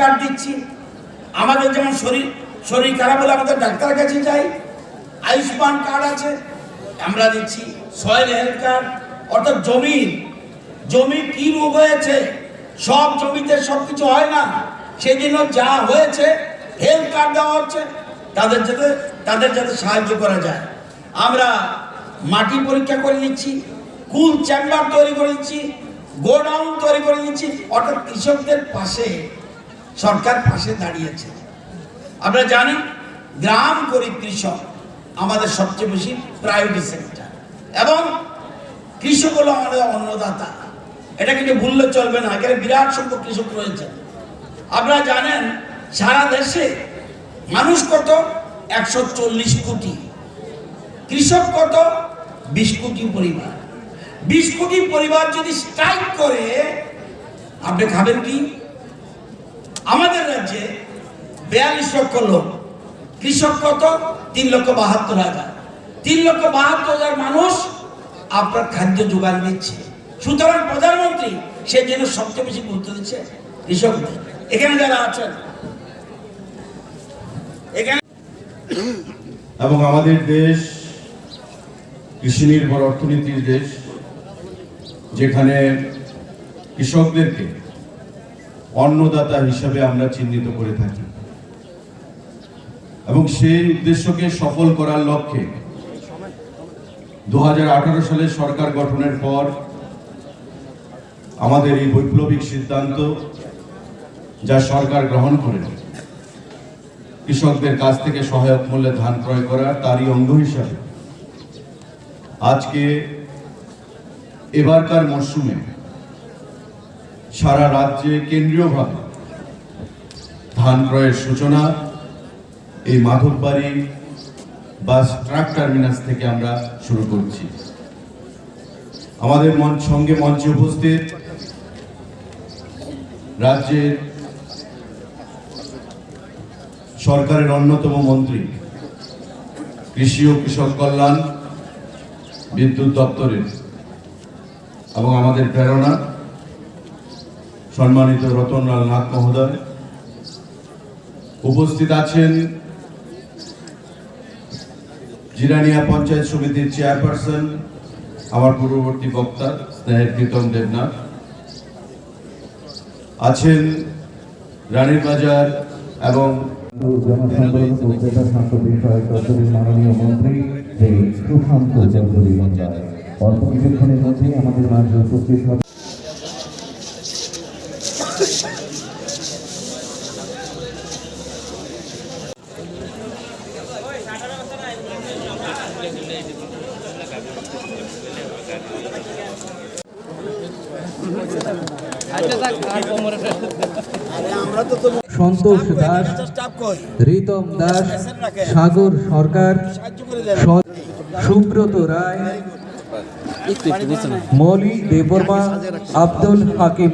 Card দিচ্ছি। আমাদের যেমন শরীর শরীর খারাপ হলে আমাদের ডাক্তার কাছে যাই। আয়ুষ্মান কার্ড আছে, আমরা দিচ্ছি। সয়েল হেলথ কার্ড, অর্থাৎ জমি জমি কি রোগ হয়েছে, সব জমিতে সব কিছু হয় না। জন্য যা হয়েছে হেলথ কার্ড দেওয়া হচ্ছে, তাদের যাতে তাদের যাতে সাহায্য করা যায়। আমরা মাটি পরীক্ষা করে নিচ্ছি, কুল চেম্বার তৈরি করে নিচ্ছি গোডাউন তৈরি করে নিচ্ছি অর্থাৎ কৃষকদের পাশে সরকার পাশে দাঁড়িয়েছে। আপনারা জানেন, গ্রাম গরিব কৃষক আমাদের সবচেয়ে বেশি প্রায়োরিটি সেক্টর এবং কৃষক হলো আমাদের অন্নদাতা। এটা কিন্তু ভুললে চলবে না, এখানে বিরাট সংখ্যক কৃষক রয়েছে। আপনারা জানেন, সারা দেশে মানুষ কত? একশো চল্লিশ কোটি। কৃষক কত? বিশ কোটি পরিবার। বিশ কোটি পরিবার যদি স্ট্রাইক করে, আপনি খাবেন কি? আমাদের রাজ্যে বিয়াল্লিশ লক্ষ লোক। কৃষক কত? তিন লক্ষ বাহাত্তর হাজার। তিন লক্ষ বাহাত্তর হাজার মানুষ আপনার খাদ্য যোগান দিচ্ছে। সুতরাং প্রধানমন্ত্রী সেই জন্য সবচেয়ে বেশি গুরুত্ব দিচ্ছে কৃষকদের এখানে যারা আছেন, এখানে এবং আমাদের দেশ কৃষি নির্ভর অর্থনীতির দেশ, যেখানে কৃষকদেরকে অন্নদাতা হিসাবে আমরা চিহ্নিত করে থাকি। এবং সেই উদ্দেশ্যকে সফল করার লক্ষ্যে দু হাজার আঠারো সালে সরকার গঠনের পর আমাদের এই বৈপ্লবিক সিদ্ধান্ত, যা সরকার গ্রহণ করেন কৃষকদের কাছ থেকে সহায়ক মূল্যে ধান ক্রয় করা তারই অঙ্গ হিসাবে আজকে এবারকার মরশুমে সারা রাজ্যে কেন্দ্রীয়ভাবে ধান ক্রয়ের সূচনা, এই মাধববাড়ি বাস ট্রাক টার্মিনাস থেকে আমরা শুরু করছি। আমাদের মঞ্চ সঙ্গে মঞ্চে উপস্থিত রাজ্যের সরকারের অন্যতম মন্ত্রী, কৃষি ও কৃষক কল্যাণ, বিদ্যুৎ দপ্তরের এবং আমাদের প্রেরণা সম্মানিত রতনলাল নাথ মহোদয়, উপস্থিত আছেন জিরানিয়া পঞ্চায়েত সমিতির চেয়ারপারসন, আমার পূর্ববর্তী বক্তা, স্নেহের প্রীতম দেবনাথ। আছেন রানীর বাজার এবং মন্ত্রী সুশান্ত চৌধুরী মধ্যেই আমাদের মাঝে উপস্থিত সন্তোষ দাস রিতম দাস সাগর সরকার সুব্রত রায় মৌলি দেববর্মা আব্দুল হাকিম।